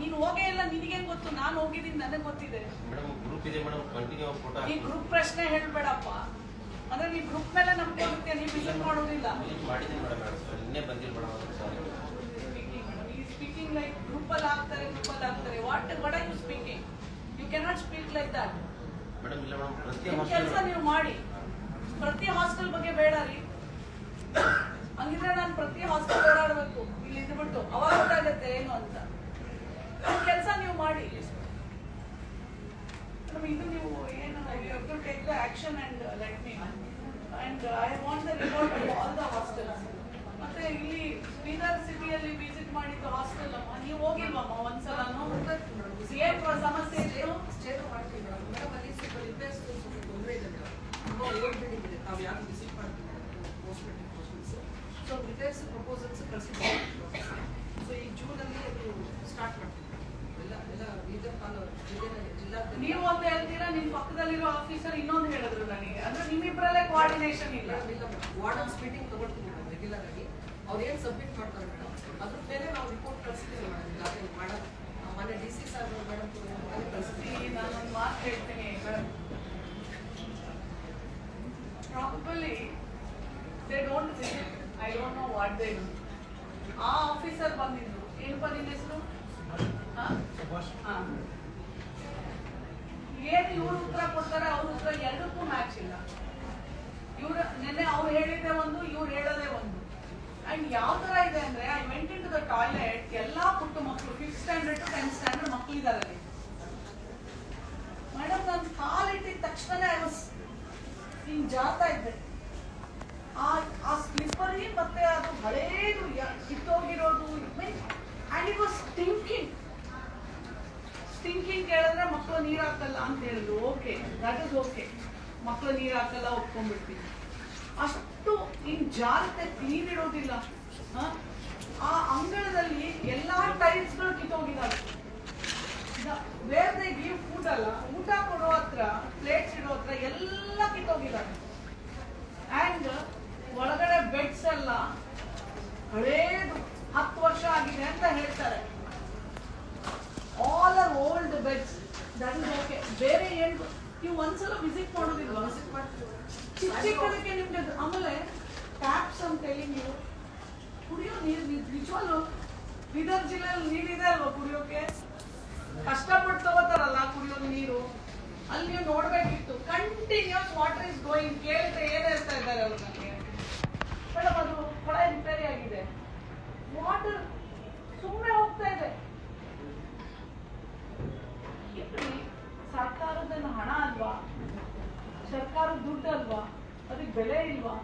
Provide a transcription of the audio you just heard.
ನೀನು ಹೋಗೇ ಇಲ್ಲ ನಿನಗೆ ಗೊತ್ತು? ನಾನು ಹೋಗಿದ್ದೀನಿ ನನಗೆ ಗೊತ್ತಿದೆ. ಗ್ರೂಪ್ ಇದೆ ಮೇಡಮ್ ಕಂಟಿನ್ಯೂ ಫೋಟೋ ಈ ಗ್ರೂಪ್ ಪ್ರಶ್ನೆ ಹೇಳ್ಬೇಡಪ್ಪ. ಅಂದ್ರೆ ನೀ ಗ್ರೂಪ್ ಮೇಲೆ ನಂಬಿಕೆ ಇರುತ್ತೆ ನೀ ವಿಸಿಟ್ ಮಾಡೋದಿಲ್ಲ. ಮಾಡಿದ್ದೀನಿ ಮೇಡಮ್ ನಿನ್ನೆ ಬಂದಿಲ್ಲ madam sorry speaking like group ಅಲ್ಲಿ ಆಗ್ತಾರೆ ಗ್ರೂಪ್ ಅಲ್ಲಿ ಆಗ್ತಾರೆ. What what are you speaking you cannot speak like that madam ಇಲ್ಲ ಮೇಡಮ್ ಪ್ರತಿ ಹಾಸ್ಟೆಲ್ ಕೆಲಸ ನೀವು ಮಾಡಿ. ಪ್ರತಿ ಹಾಸ್ಟೆಲ್ ಬಗ್ಗೆ ಬೇಡ ರೀ. ಹಂಗಿದ್ರೆ ನಾನು ಪ್ರತಿ ಹಾಸ್ಟೆಲ್ ಓಡಾಡಬೇಕು. ಇಲ್ಲಿ ಇದ್ಬಿಟ್ಟು ಅವಾಗ ಗೊತ್ತಾಗತ್ತೆ ಏನು ಅಂತ ಕೆಲಸ ನೀವು ಮಾಡಿ ಮೇಡಮ್, ಇದು ನೀವು ಏನು you to take the action and let me and I want the report of all the hostels ಮತ್ತೆ ಇಲ್ಲಿ ಬೀದರ್ ಸಿಟಿಯಲ್ಲಿ ವಿಸಿಟ್ ಮಾಡಿದ್ದು ಹಾಸ್ಟೆಲ್ ಅಮ್ಮ. ನೀವು ಹೋಗಿಲ್ವಮ್ಮ ಒಂದ್ಸಲನು ಏನ್ ಸಮಸ್ಯೆ ಇತ್ತು ಸ್ಟೇಟ್ ಮಾಡ್ತೀವಿ ಮೇಡಮ್. ಅಲ್ಲಿ ಸ್ವಲ್ಪ ರಿಪೇರ್ಸ್ ಸ್ವಲ್ಪ ತೊಂದರೆ ಇದೆ ಮೇಡಮ್. ತುಂಬ ಓಲ್ಡ್ ಬಿಲ್ಡಿಂಗ್ ಇದೆ. ನಾವು ಯಾರು ವಿಸಿಟ್ ಮಾಡ್ತೀವಿ post metric so repairs proposals ಕಳಿಸಿದ್ದೀವಿ so ಈ ಜೂನಲ್ಲಿ ಅದು ಸ್ಟಾರ್ಟ್ ಮಾಡ್ತೀವಿ ಎಲ್ಲ ಎಲ್ಲ ಬೀದರ್ ತಾಲೂಕು ಜಿಲ್ಲೆ ಜಿಲ್ಲಾ ನೀವು ಹೇಳ್ತೀರಾ ನಿಮ್ ಪಕ್ಕದಲ್ಲಿರೋ ಆಫೀಸರ್ ಇನ್ನೊಂದು ಹೇಳಿದ್ರು ನನಗೆ. ಅಂದ್ರೆ ನಿಮ್ಮಿಬ್ಬರಲ್ಲೇ ಕೋಆರ್ಡಿನೇಷನ್ ಇಲ್ಲ. ಇಲ್ಲ ವಾರ್ಡನ್ಸ್ ಮೀಟಿಂಗ್ ತಗೊಳ್ತೀವಿ ಮೇಡಮ್ ರೆಗ್ಯುಲರ್ ಆಗಿ. ಅವ್ರು ಏನು ಸಬ್ಮಿಟ್ ಮಾಡ್ತಾರೆ ಮೇಡಮ್ ಅದ್ರ ಮೇಲೆ ನಾವು ರಿಪೋರ್ಟ್ ಕಳಿಸ್ತೀವಿ ಮೇಡಮ್ ಮಾಡೋದು ಮನೆ ಡಿ ಸಿ ಸರ್ ಮೇಡಮ್ ಕಳಿಸ್ತೀವಿ ನಾನೊಂದು ಮಾತು ಹೇಳ್ತೀನಿ probably they don't visit I don't know what they do ಆ ಆಫೀಸರ್ ಬಂದಿದ್ರು. ಏನಪ್ಪ ನಿನ್ನ ಹೆಸರು? ಹಾ? ಹಾ. ಏನು ಇವ್ರ ಉತ್ತರ ಕೊಡ್ತಾರೆ ಅವ್ರ ಉತ್ತರ ಎರಡಕ್ಕೂ ಮ್ಯಾಚ್ ಇಲ್ಲ. ಇವ್ರ ನೆನ್ನೆ ಅವ್ರು ಹೇಳಿದ್ದೆ ಒಂದು, ಇವ್ರು ಹೇಳೋದೇ ಒಂದು. ಅಂಡ್ ಯಾವ ತರ ಇದೆ ಅಂದ್ರೆ I went in to the toilet ಎಲ್ಲಾ ಪುಟ್ಟ ಮಕ್ಕಳು fifth standard to tenth standard ಮಕ್ಕಳು ಇದಾರೆ ಅಲ್ಲಿ. ಮೇಡಮ್ ನಾನು ಕಾಲಿಟ್ಟಿದ ತಕ್ಷಣ ಹಿಂಗ್ ಜಾತಾ ಇದ್ದೆ. ಆ ಆ ಸ್ಲಿಪ್ಪರಿ ಮತ್ತೆ ಅದು ಹಳೇದು ಯ- ಕಿತ್ತೋಗಿರೋದು and it was stinking stinking ಕೇಳಿದ್ರೆ ಮಕ್ಕಳು ನೀರು ಹಾಕಲ್ಲ ಅಂತ ಹೇಳಿದ್ರು. ಓಕೆ ದಟ್ ಇಸ್ ಓಕೆ ಮಕ್ಕಳು ನೀರು ಹಾಕಲ್ಲ ಒಪ್ಕೊಂಡ್ಬಿಡ್ತೀನಿ. ಅಷ್ಟು ಇನ್ ಜಾರತೆ ಕ್ಲೀನ್ ಇಡೋದಿಲ್ಲ? ಆ ಅಂಗಳದಲ್ಲಿ ಎಲ್ಲಾ ಟೈಲ್ಸ್ಗಳು ಕಿತ್ತೋಗಿದ್ದಾರೆ ವೇರ್ ದೇ ಗಿವ್ ಫುಡ್ ಅಲ್ಲ, ಊಟ ಕೊಡೋ ಹತ್ರ ಪ್ಲೇಟ್ಸ್ ಇಡೋ ಹತ್ರ ಎಲ್ಲ ಕಿತ್ತೋಗಿದ್ದಾರೆ ಆ್ಯಂಡ್ ಒಳಗಡೆ ಬೆಡ್ಸ್ ಎಲ್ಲ ಹಳೇದು ಹತ್ತು ವರ್ಷ ಆಗಿದೆ ಅಂತ ಹೇಳ್ತಾರೆ all are old beds that is okay ಬೇರೆ ಏನು ನೀವು ಒಂದ್ಸಲ ವಿಸಿಟ್ ಮಾಡೋದಿಲ್ವಾ? ಚಿಕ್ಕ ಚಿಕ್ಕದಕ್ಕೆ ನಿಮ್ಗೆ ಆಮೇಲೆ ಟ್ಯಾಪ್ಸ್ ಅಂತ ನೀವು ಕುಡಿಯೋ ನೀರು ನಿಜವಾಗ್ಲು ಬೀದರ್ ಜಿಲ್ಲೆಯಲ್ಲಿ ನೀರಿದೆ ಅಲ್ವಾ ಕುಡಿಯೋಕೆ? ಕಷ್ಟಪಟ್ಟು ತಗೋತಾರಲ್ಲ ಕುಡಿಯೋ ನೀರು. ಅಲ್ಲಿ ನೀವು ನೋಡ್ಬೇಕಿತ್ತು. ಕಂಟಿನ್ಯೂಸ್ ವಾಟರ್ ಇಸ್ ಗೋಯಿಂಗ್ ಕೇಳಿದ್ರೆ ಏನ್ ಹೇಳ್ತಾ ಇದ್ದಾರೆ ಅವ್ರು ನನಗೆ ಮೇಡಮ್ ಅದು ಕೊಳ ರಿಪೇರಿ ಆಗಿದೆ ವಾಟರ್ ಸುಮ್ಮನೆ ಹೋಗ್ತಾ ಇದೆ ಇರ್ಲಿ, ಸರ್ಕಾರದ ಹಣ ಅಲ್ವಾ ಸರ್ಕಾರದ ದುಡ್ಡು ಅಲ್ವಾ ಅದಕ್ಕೆ ಬೆಲೆ ಇಲ್ವಾ?